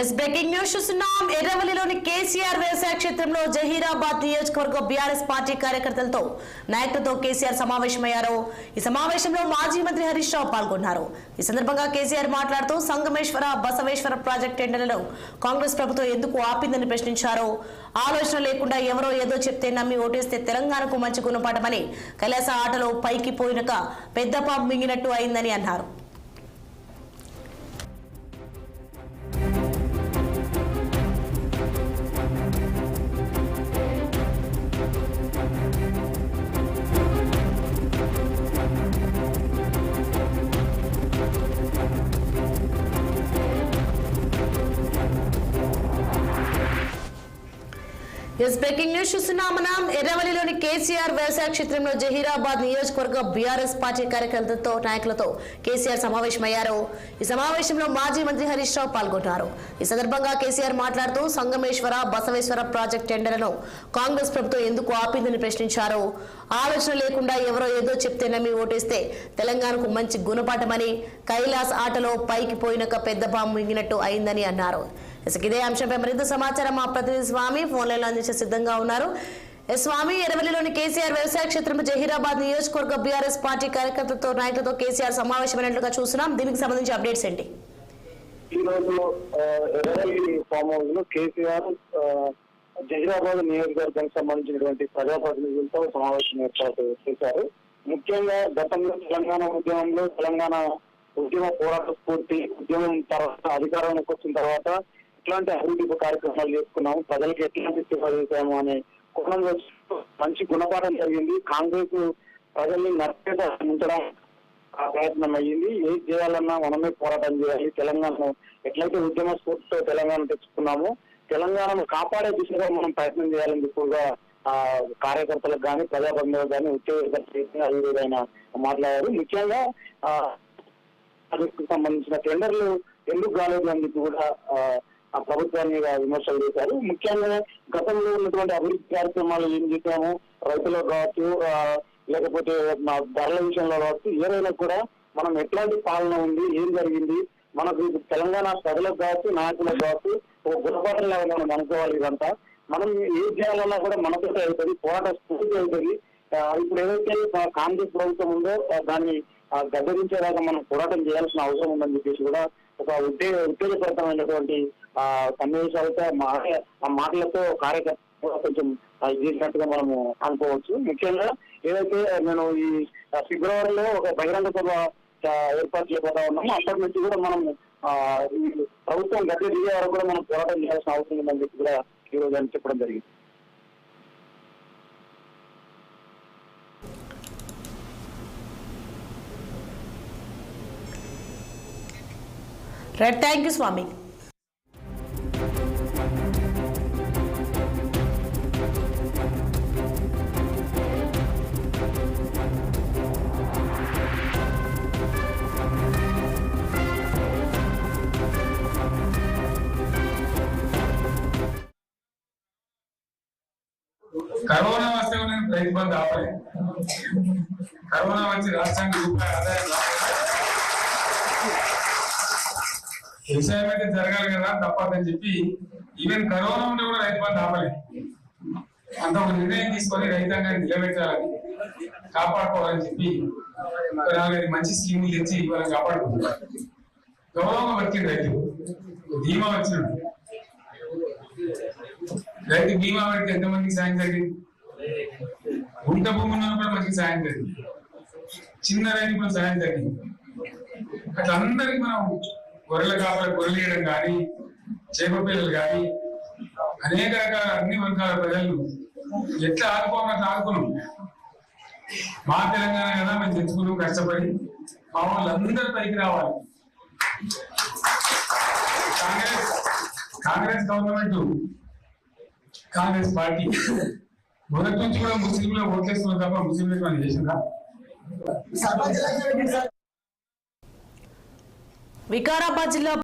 Yes breaking news చూస్తున్నాం ఎర్రవల్లిలోని కేసీఆర్ వ్యవసాయ క్షేత్రంలో జహీరాబాద్ నియోజకవర్గ బీఆర్ఎస్ పార్టీ కార్యకర్తలతో నాయకులతో కేసీఆర్ సమావేశమయ్యారు. ఈ సమావేశంలో మాజీ మంత్రి హరీష్ రావు పాల్గొన్నారు. ఈ సందర్భంగా కేసీఆర్ మాట్లాడుతూ సంగమేశ్వర బసవేశ్వర ప్రాజెక్ట్ టెండర్లను కాంగ్రెస్ ప్రభుత్వం ఎందుకు ఆపిందని ప్రశ్నించారు. ఆలోచన లేకుండా ఎవరో ఏదో చెప్తే నమ్మి ఓటేస్తే తెలంగాణకు మంచి గుణపాఠమని కైలాస ఆటలో పైకి పోయినక పెద్ద పాము మింగినట్టు అయిందని అన్నారు. ఎస్ బ్రేకింగ్ న్యూస్ చూస్తున్నాం మనం ఎర్రవల్లిలోని కేసీఆర్ వ్యవసాయ క్షేత్రంలో జహీరాబాద్ నియోజకవర్గ బీఆర్ఎస్ పార్టీ కార్యకర్తలతో నాయకులతో కేసీఆర్ సమావేశమయ్యారు. ఈ సమావేశంలో మాజీ మంత్రి హరీష్ రావు పాల్గొన్నారు. ఈ సందర్భంగా కేసీఆర్ మాట్లాడుతూ సంగమేశ్వర బసవేశ్వర ప్రాజెక్ట్ టెండర్లను కాంగ్రెస్ ప్రభుత్వం ఎందుకు ఆపిందని ప్రశ్నించారు. ఆలోచన లేకుండా ఎవరో ఏదో చెప్తే నమ్మి ఓటేస్తే తెలంగాణకు మంచి గుణపాఠమని కైలాస్ ఆటలో పైకి పోయినక పెద్ద బాంబు మింగినట్టు అయిందని అన్నారు. ఇదే అంశంపై మరింత సమాచారం మా ప్రతినిధి స్వామి. ఫోన్ లైన్ అందించే సిద్ధంగా ఉన్నారు. స్వామి ఎరవల్లిలోని కేసీఆర్ వ్యవసాయ క్షేత్రం జహీరాబాద్ నియోజకవర్గ బీఆర్ఎస్ పార్టీ కార్యకర్తలతో నాయకులతో కేసీఆర్ సమావేశమైనట్లుగా చూస్తున్నాం. దీనికి సంబంధించి అప్డేట్స్ ఏంటి? ఈ రోజు ఎర్రవల్లి ఫామ్ హౌస్లో కేసీఆర్ జహీరాబాద్ నియోజకవర్గానికి సంబంధించినటువంటి ప్రజాప్రతినిధులతో సమావేశం ఏర్పాటు చేశారు. ముఖ్యంగా గతంలో తెలంగాణ ఉద్యమంలో తెలంగాణ ఉద్యమ పోరాట స్ఫూర్తి ఉద్యమం తర్వాత అధికారంలోకి వచ్చిన తర్వాత ఎట్లాంటి అభివృద్ధి కార్యక్రమాలు చేసుకున్నాము? ప్రజలకు ఎట్లాంటి సేవ చేశాము అనే కోణంలో మంచి గుణపాఠం జరిగింది కాంగ్రెస్ ప్రజల్ని నచ్చేట ఉంచడం ప్రయత్నం అయ్యింది. ఏది చేయాలన్నా మనమే పోరాటం చేయాలి. తెలంగాణను ఎట్లయితే ఉద్యమ స్ఫూర్తితో తెలంగాణ తెచ్చుకున్నామో తెలంగాణను కాపాడే దిశగా మనం ప్రయత్నం చేయాలని ఎక్కువగా ఆ కార్యకర్తలకు కానీ ప్రజాబంధువులకు కానీ ఉద్యోగ అదేవిధంగా మాట్లాడారు. ముఖ్యంగా ఆ సంబంధించిన టెండర్లు ఎందుకు కాలేదు అని చెప్పి కూడా ఆ, ప్రభుత్వాన్ని విమర్శలు చేశారు. ముఖ్యంగా గతంలో ఉన్నటువంటి అభివృద్ధి కార్యక్రమాలు ఏం చేశాము? రైతులకు కావచ్చు లేకపోతే మా ధరల విషయంలో కావచ్చు ఏదైనా కూడా మనం ఎట్లాంటి పాలన ఉంది? ఏం జరిగింది? మనకు ఇది తెలంగాణ ప్రజలకు కావచ్చు నాయకులకు కావచ్చు ఒక గుణపాఠం లాగా మనం అనుకోవాలి ఇదంతా. మనం ఏ చేయాలన్నా కూడా మనతో అవుతుంది పోరాట స్ఫూర్తి అవుతుంది. ఇప్పుడు ఏదైతే కాంగ్రెస్ ప్రభుత్వం ఉందో దాన్ని ఆ, గద్దరించేదాకా మనం పోరాటం చేయాల్సిన అవసరం ఉందని చెప్పేసి కూడా ఒక ఉత్తేజ ఉత్తేజపరతమైనటువంటి సన్నివేశాలతో మా మాటలతో కార్యకర్త కూడా కొంచెం చేసినట్టుగా మనము అనుకోవచ్చు. ముఖ్యంగా ఏదైతే నేను ఈ ఫిబ్రవరిలో ఒక బహిరంగ సభ ఏర్పాటు చేయబోతా ఉన్నాము అప్పటి నుంచి కూడా మనం ప్రభుత్వం గద్దె దిగే వరకు కూడా మనం పోరాటం చేయాల్సిన అవసరం ఉందని చెప్పి కూడా ఈ రోజు అని చెప్పడం జరిగింది. రైట్ థ్యాంక్ యూ స్వామి కరోనా వస్తే కూడా నేను రైతు బంధు ఆపలేదు కరోనా వచ్చి రాష్ట్రానికి రూపాయి ఆదాయం వ్యవసాయం అయితే జరగాలి కదా తప్పదని చెప్పి ఈవెన్ కరోనా ఉంటే కూడా రైతు బంధు ఆపలేదు అంత ఒక నిర్ణయం తీసుకొని రైతాంగాన్ని నిలబెట్టాలని కాపాడుకోవాలని చెప్పి నాలుగైదు మంచి స్కీములు తెచ్చి వాళ్ళని కాపాడుకుంటున్నారు గౌరవంగా బతికింది రైతు. ధీమా వచ్చినాడు. రైతు బీమా పెడితే ఎంతమందికి సాయం జరిగింది? గుంట భూమి ఉన్న కూడా మనకి సాయం జరిగింది. చిన్న రైతు కూడా సాయం జరిగింది. అట్లా అందరికి మనం గొర్రెల కాపల గొర్రెలు వేయడం కానీ చేప పిల్లలు కానీ అనేక రకాల అన్ని వర్గాల ప్రజలు ఎట్లా ఆదుకోవాలని ఆదుకున్నాం. మా తెలంగాణ కదా మేము తెచ్చుకున్నాం కష్టపడి మా వాళ్ళందరూ పైకి రావాలి. కాంగ్రెస్ కాంగ్రెస్ గవర్నమెంట్ కాంగ్రెస్ పార్టీ మొదటి నుంచి కూడా ముస్లింలు ఓట్లేస్తున్నారు తప్ప ముస్లింలకు మనం చేసిందా వికారాబాద్ జిల్లా